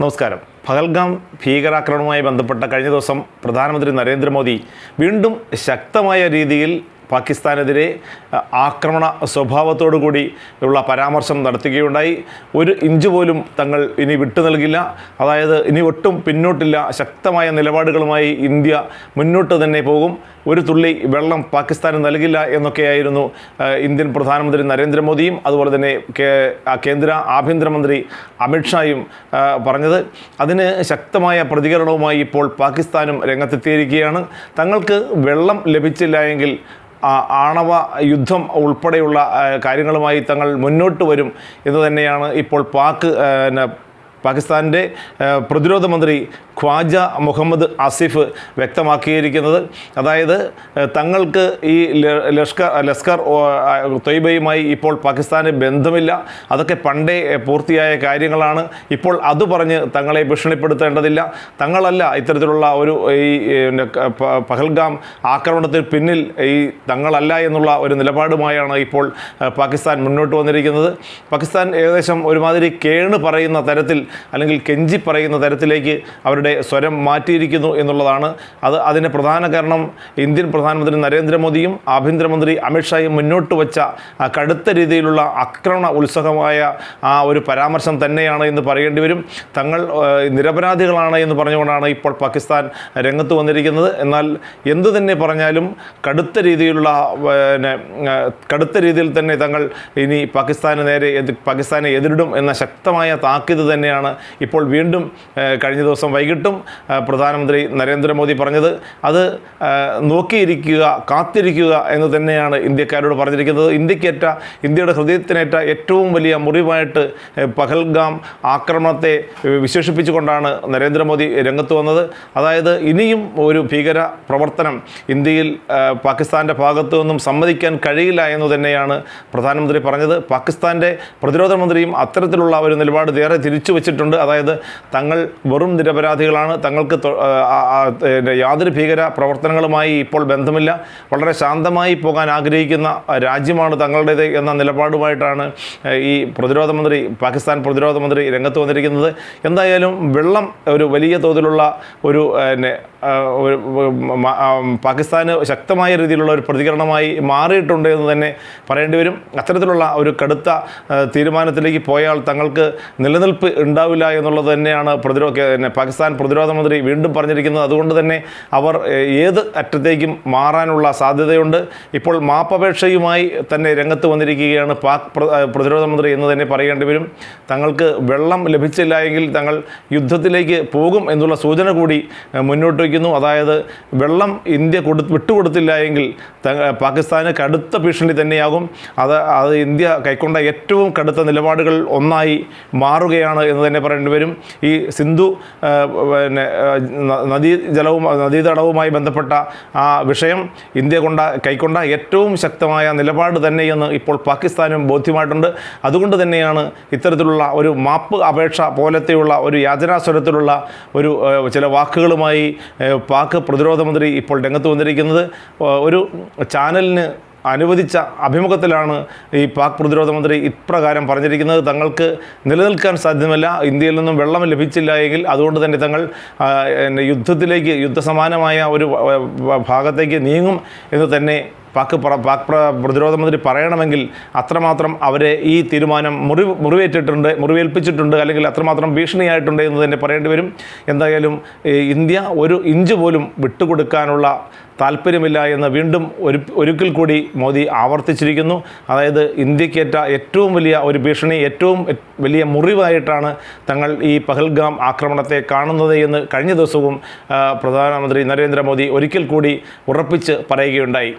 നമസ്കാരം. പഹൽഗാം ഭീകരാക്രമണവുമായി ബന്ധപ്പെട്ട കഴിഞ്ഞ ദിവസം പ്രധാനമന്ത്രി നരേന്ദ്രമോദി വീണ്ടും ശക്തമായ രീതിയിൽ പാകിസ്ഥാനെതിരെ ആക്രമണ സ്വഭാവത്തോടു കൂടി ഉള്ള പരാമർശം നടത്തുകയുണ്ടായി. ഒരു ഇഞ്ച് പോലും തങ്ങൾ ഇനി വിട്ടു നൽകില്ല. അതായത് ഇനി ഒട്ടും പിന്നോട്ടില്ല. ശക്തമായ നിലപാടുകളുമായി ഇന്ത്യ മുന്നോട്ട് തന്നെ പോകും. ഒരു തുള്ളി വെള്ളം പാകിസ്ഥാന് നൽകില്ല എന്നൊക്കെയായിരുന്നു ഇന്ത്യൻ പ്രധാനമന്ത്രി നരേന്ദ്രമോദിയും അതുപോലെ തന്നെ കേന്ദ്ര ആഭ്യന്തരമന്ത്രി അമിത്ഷായും പറഞ്ഞത്. അതിന് ശക്തമായ പ്രതികരണവുമായി ഇപ്പോൾ പാകിസ്ഥാനും രംഗത്തെത്തിയിരിക്കുകയാണ്. തങ്ങൾക്ക് വെള്ളം ലഭിച്ചില്ല എങ്കിൽ ആണവ യുദ്ധം ഉൾപ്പെടെയുള്ള കാര്യങ്ങളുമായി തങ്ങൾ മുന്നോട്ട് വരും എന്ന് തന്നെയാണ് ഇപ്പോൾ പാക് പാകിസ്ഥാന്റെ പ്രതിരോധ മന്ത്രി ഖ്വാജ മുഹമ്മദ് ആസിഫ് വ്യക്തമാക്കിയിരിക്കുന്നത്. അതായത് തങ്ങൾക്ക് ഈ ലഷ്കർ ലഷ്കർ തൊയ്ബയുമായി ഇപ്പോൾ പാകിസ്ഥാന് ബന്ധമില്ല. അതൊക്കെ പണ്ടേ പൂർത്തിയായ കാര്യങ്ങളാണ്. ഇപ്പോൾ അത് പറഞ്ഞ് തങ്ങളെ ഭീഷണിപ്പെടുത്തേണ്ടതില്ല. തങ്ങളല്ല ഇത്തരത്തിലുള്ള ഒരു ഈ പഹൽഗാം ആക്രമണത്തിന് പിന്നിൽ ഈ തങ്ങളല്ല എന്നുള്ള ഒരു നിലപാടുമായാണ് ഇപ്പോൾ പാകിസ്ഥാൻ മുന്നോട്ട് വന്നിരിക്കുന്നത്. പാകിസ്ഥാൻ ഏകദേശം ഒരുമാതിരി കേണ് പറയുന്ന തരത്തിൽ അല്ലെങ്കിൽ കെഞ്ചി പറയുന്ന തരത്തിലേക്ക് അവരുടെ സ്വരം മാറ്റിയിരിക്കുന്നു എന്നുള്ളതാണ്. അത് അതിന് പ്രധാന കാരണം ഇന്ത്യൻ പ്രധാനമന്ത്രി നരേന്ദ്രമോദിയും ആഭ്യന്തരമന്ത്രി അമിത്ഷായും മുന്നോട്ട് വച്ച കടുത്ത രീതിയിലുള്ള ആക്രമണ ഉത്സവമായ ആ ഒരു പരാമർശം തന്നെയാണ് എന്ന് പറയേണ്ടി വരും. തങ്ങൾ നിരപരാധികളാണ് എന്ന് പറഞ്ഞുകൊണ്ടാണ് ഇപ്പോൾ പാകിസ്ഥാൻ രംഗത്ത് വന്നിരിക്കുന്നത്. എന്നാൽ എന്തു തന്നെ പറഞ്ഞാലും കടുത്ത രീതിയിലുള്ള പിന്നെ കടുത്ത രീതിയിൽ തന്നെ തങ്ങൾ ഇനി പാകിസ്ഥാന് നേരെ പാകിസ്ഥാനെ എതിരിടും എന്ന ശക്തമായ താക്കീത് തന്നെയാണ് ഇപ്പോൾ വീണ്ടും കഴിഞ്ഞ ദിവസം വൈകിട്ടും പ്രധാനമന്ത്രി നരേന്ദ്രമോദി പറഞ്ഞത് അത് നോക്കിയിരിക്കുക കാത്തിരിക്കുക എന്ന് തന്നെയാണ് ഇന്ത്യക്കാരോട് പറഞ്ഞിരിക്കുന്നത്. ഇന്ത്യക്കേറ്റ ഇന്ത്യയുടെ ഹൃദയത്തിനേറ്റ ഏറ്റവും വലിയ മുറിവായിട്ട് പഹൽഗാം ആക്രമണത്തെ വിശേഷിപ്പിച്ചുകൊണ്ടാണ് നരേന്ദ്രമോദി രംഗത്ത് വന്നത്. അതായത് ഇനിയും ഒരു ഭീകര പ്രവർത്തനം ഇന്ത്യയിൽ പാകിസ്ഥാന്റെ ഭാഗത്തു നിന്നും സമ്മതിക്കാൻ കഴിയില്ല എന്ന് തന്നെയാണ് പ്രധാനമന്ത്രി പറഞ്ഞത്. പാകിസ്ഥാന്റെ പ്രതിരോധ മന്ത്രിയും അത്തരത്തിലുള്ള ഒരു നിലപാട് നേരെ തിരിച്ചു വെച്ചിട്ടുണ്ട് അതായത് തങ്ങൾ വെറും നിരപരാധികളാണ്. തങ്ങൾക്ക് യാതൊരു ഭീകര പ്രവർത്തനങ്ങളുമായി ഇപ്പോൾ ബന്ധമില്ല. വളരെ ശാന്തമായി പോകാൻ ആഗ്രഹിക്കുന്ന രാജ്യമാണ് തങ്ങളുടേത് എന്ന നിലപാടുമായിട്ടാണ് ഈ പ്രതിരോധ മന്ത്രി പാകിസ്ഥാൻ പ്രതിരോധ മന്ത്രി രംഗത്ത് വന്നിരിക്കുന്നത്. എന്തായാലും വെള്ളം ഒരു വലിയ തോതിലുള്ള ഒരു പാകിസ്ഥാന് ശക്തമായ രീതിയിലുള്ള ഒരു പ്രതികരണമായി മാറിയിട്ടുണ്ട് എന്ന് തന്നെ പറയേണ്ടി വരും. അത്തരത്തിലുള്ള ഒരു കടുത്ത തീരുമാനത്തിലേക്ക് പോയാൽ തങ്ങൾക്ക് നിലനിൽപ്പ് ഉണ്ടാവില്ല എന്നുള്ളത് തന്നെയാണ് പ്രതിരോധ പാകിസ്ഥാൻ പ്രതിരോധ മന്ത്രി വീണ്ടും പറഞ്ഞിരിക്കുന്നത്. അതുകൊണ്ട് തന്നെ അവർ ഏത് അറ്റത്തേക്കും മാറാനുള്ള സാധ്യതയുണ്ട്. ഇപ്പോൾ മാപ്പപേക്ഷയുമായി തന്നെ രംഗത്ത് വന്നിരിക്കുകയാണ് പാക് പ്രതിരോധ മന്ത്രി എന്ന് തന്നെ പറയേണ്ടി വരും. തങ്ങൾക്ക് വെള്ളം ലഭിച്ചില്ല എങ്കിൽ തങ്ങൾ യുദ്ധത്തിലേക്ക് പോകും എന്നുള്ള സൂചന കൂടി മുന്നോട്ട് വയ്ക്കുന്നു അതായത് വെള്ളം ഇന്ത്യ കൊടു വിട്ടുകൊടുത്തില്ല എങ്കിൽ പാകിസ്ഥാന് കടുത്ത ഭീഷണി തന്നെയാകും. അത് അത് ഇന്ത്യ കൈക്കൊണ്ട ഏറ്റവും കടുത്ത നിലപാടുകൾ ഒന്നായി മാറുകയാണ് എന്ന് തന്നെ പറയേണ്ടി വരും. ഈ സിന്ധു പിന്നെ നദീ ജലവും നദീജലവും നദീതടവുമായി ബന്ധപ്പെട്ട ആ വിഷയം ഇന്ത്യ കൊണ്ട കൈക്കൊണ്ട ഏറ്റവും ശക്തമായ നിലപാട് തന്നെയെന്ന് ഇപ്പോൾ പാകിസ്ഥാനും ബോധ്യമായിട്ടുണ്ട്. അതുകൊണ്ട് തന്നെയാണ് ഇത്തരത്തിലുള്ള ഒരു മാപ്പ് അപേക്ഷ പോലത്തെയുള്ള ഒരു യാചനാസ്വരത്തിലുള്ള ഒരു ചില വാക്കുകളുമായി പാക് പ്രതിരോധ മന്ത്രി ഇപ്പോൾ രംഗത്ത് വന്നിരിക്കുന്നത്. ഒരു ചാനലിന് അനുവദിച്ച അഭിമുഖത്തിലാണ് ഈ പാക് പ്രതിരോധ മന്ത്രി ഇപ്രകാരം പറഞ്ഞിരിക്കുന്നത്. തങ്ങൾക്ക് നിലനിൽക്കാൻ സാധ്യമല്ല. ഇന്ത്യയിൽ നിന്നും വെള്ളം ലഭിച്ചില്ല എങ്കിൽ അതുകൊണ്ട് തന്നെ തങ്ങൾ യുദ്ധത്തിലേക്ക് യുദ്ധസമാനമായ ഒരു ഭാഗത്തേക്ക് നീങ്ങും എന്ന് തന്നെ പാക് പാക് പ്ര- പ്രതിരോധ മന്ത്രി പറയണമെങ്കിൽ അത്രമാത്രം അവരെ ഈ തീരുമാനം മുറിവ് മുറിവേറ്റിട്ടുണ്ട് മുറിവേൽപ്പിച്ചിട്ടുണ്ട് അല്ലെങ്കിൽ അത്രമാത്രം ഭീഷണിയായിട്ടുണ്ട് എന്ന് തന്നെ പറയേണ്ടി വരും. എന്തായാലും ഇന്ത്യ ഒരു ഇഞ്ച് പോലും വിട്ടുകൊടുക്കാനുള്ള താല്പര്യമില്ല എന്ന് വീണ്ടും ഒരു ഒരിക്കൽ കൂടി മോദി ആവർത്തിച്ചിരിക്കുന്നു. അതായത് ഇന്ത്യക്കേറ്റ ഏറ്റവും വലിയ ഒരു ഭീഷണി ഏറ്റവും വലിയ മുറിവായിട്ടാണ് തങ്ങൾ ഈ പഹൽഗാം ആക്രമണത്തെ കാണുന്നത് എന്ന് കഴിഞ്ഞ ദിവസവും പ്രധാനമന്ത്രി നരേന്ദ്രമോദി ഒരിക്കൽ കൂടി ഉറപ്പിച്ച് പറയുകയുണ്ടായി.